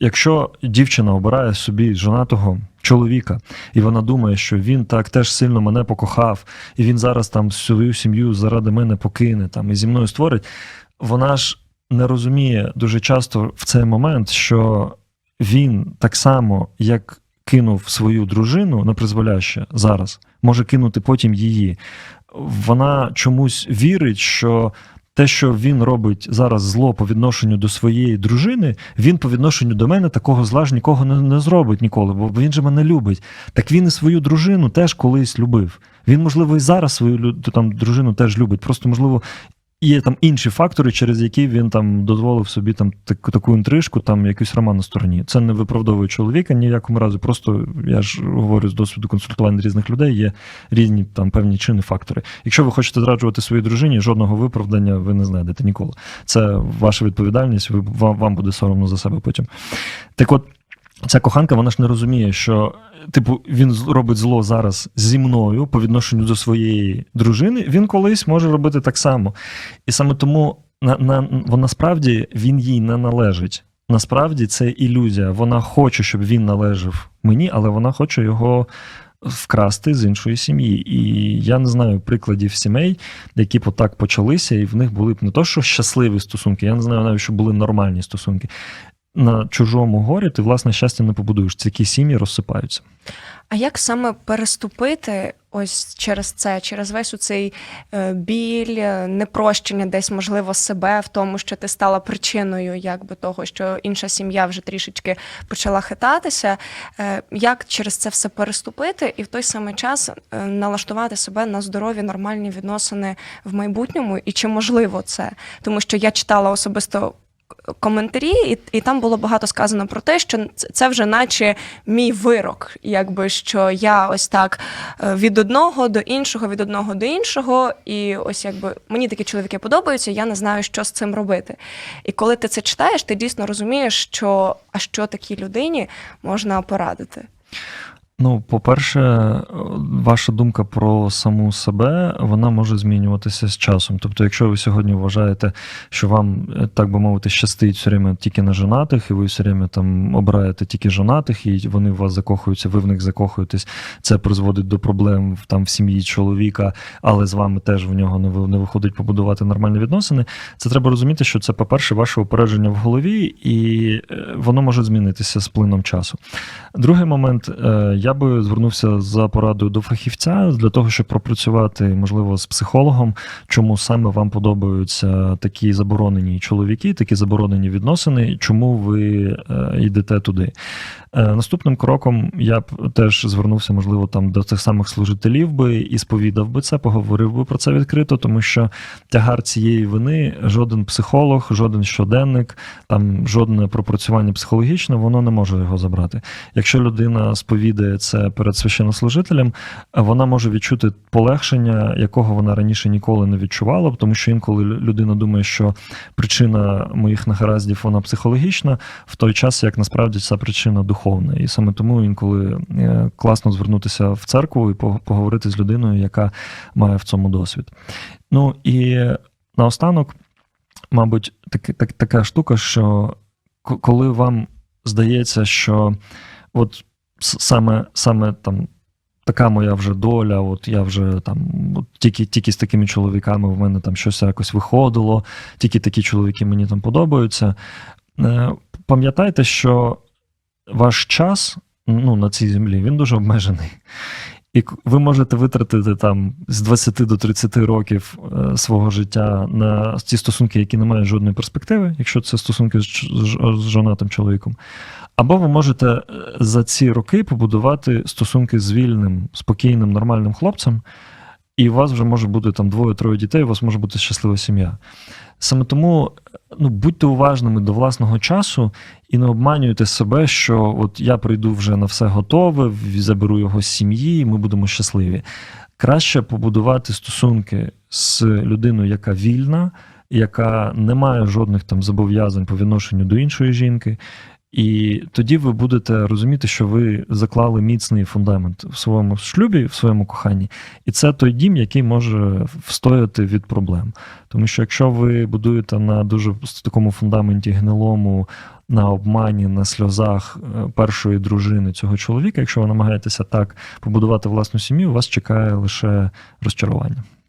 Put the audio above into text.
якщо дівчина обирає собі жонатого чоловіка, і вона думає, що він так теж сильно мене покохав, і він зараз там свою сім'ю заради мене покине там і зі мною створить, вона ж не розуміє дуже часто в цей момент, що він так само, як кинув свою дружину на призволяще зараз, може кинути потім її. Вона чомусь вірить, що те, що він робить зараз зло по відношенню до своєї дружини, він по відношенню до мене такого зла ж нікого не, не зробить ніколи, бо він же мене любить. Так він і свою дружину теж колись любив. Він, можливо, і зараз свою там дружину теж любить. Просто, можливо, є там інші фактори, через які він там дозволив собі там так, таку інтрижку, там якийсь роман на стороні. Це не виправдовує чоловіка ні в якому разі. Просто я ж говорю з досвіду консультування різних людей, є різні там певні чини, фактори. Якщо ви хочете зраджувати своїй дружині, жодного виправдання ви не знайдете ніколи. Це ваша відповідальність, ви, вам буде соромно за себе потім. Так от. Ця коханка, вона ж не розуміє, що типу він робить зло зараз зі мною по відношенню до своєї дружини. Він колись може робити так само. І саме тому на, на, вона насправді він їй не належить. Насправді це ілюзія. Вона хоче, щоб він належав мені, але вона хоче його вкрасти з іншої сім'ї. І я не знаю прикладів сімей, які б отак почалися, і в них були б не то, що щасливі стосунки, я не знаю навіть, що були нормальні стосунки. На чужому горі ти власне щастя не побудуєш. Такі сім'ї розсипаються. А як саме переступити ось через це, через весь у цей біль, е, непрощення, десь можливо себе в тому, що ти стала причиною якби того, що інша сім'я вже трішечки почала хитатися. Е, Як через це все переступити і в той самий час е, налаштувати себе на здорові нормальні відносини в майбутньому? І чи можливо це? Тому що я читала особисто коментарі, і, і там було багато сказано про те, що це- вже наче мій вирок, якби що я ось так е, від одного до іншого, від одного до іншого, і ось якби мені такі чоловіки подобаються, я не знаю, що з цим робити. І коли ти це читаєш, ти дійсно розумієш, що а що такій людині можна порадити. Ну, по-перше, ваша думка про саму себе вона може змінюватися з часом. Тобто, якщо ви сьогодні вважаєте, що вам, е, так би мовити, щастить все время тільки на женатих, і ви все время там обираєте тільки женатих, і вони в вас закохуються, ви в них закохуєтесь, це призводить до проблем там в сім'ї чоловіка, але з вами теж в нього не ви- не виходить побудувати нормальні відносини. Це треба розуміти, що це, по-перше, ваше упередження в голові, і е, воно може змінитися з плином часу. Другий момент, е, я би звернувся за порадою до фахівця для того, щоб пропрацювати, можливо, з психологом, чому саме вам подобаються такі заборонені чоловіки, такі заборонені відносини, чому ви е, йдете туди. Е, Наступним кроком я б теж звернувся, можливо, там до тих самих служителів би і сповідав би це, поговорив би про це відкрито, тому що тягар цієї вини жоден психолог, жоден щоденник, там жодне пропрацювання психологічне, воно не може його забрати. Якщо людина сповідає це перед священнослужителем, вона може відчути полегшення, якого вона раніше ніколи не відчувала, тому що інколи людина думає, що причина моїх негараздів вона психологічна, в той час як насправді ця причина духовна. І саме тому інколи е, класно звернутися в церкву і поговорити з людиною, яка має в цьому досвід. Ну і наостанок, мабуть, так, так, така штука, що коли вам здається, що от саме, саме там. Така моя вже доля, от я вже там от тільки, тільки з такими чоловіками в мене там щось якось виходило, тільки такі чоловіки мені там подобаються. Е, Пам'ятайте, що ваш час ну, на цій землі він дуже обмежений. І ви можете витратити там з 20 до 30 років е, свого життя на ті стосунки, які не мають жодної перспективи, якщо це стосунки з, жонатим чоловіком. Або ви можете е, за ці роки побудувати стосунки з вільним, спокійним, нормальним хлопцем, і у вас вже може бути там двоє-троє дітей, у вас може бути щаслива сім'я. Саме тому ну, будьте уважними до власного часу і не обманюйте себе, що от я прийду вже на все готове, заберу його з сім'ї, і ми будемо щасливі. Краще побудувати стосунки з людиною, яка вільна, яка не має жодних там зобов'язань по відношенню до іншої жінки. І тоді ви будете розуміти, що ви заклали міцний фундамент в своєму шлюбі, в своєму коханні, і це той дім, який може встояти від проблем. Тому що якщо ви будуєте на дуже такому фундаменті гнилому, на обмані, на сльозах е, першої дружини цього чоловіка, якщо ви намагаєтеся так побудувати власну сім'ю, вас чекає лише розчарування.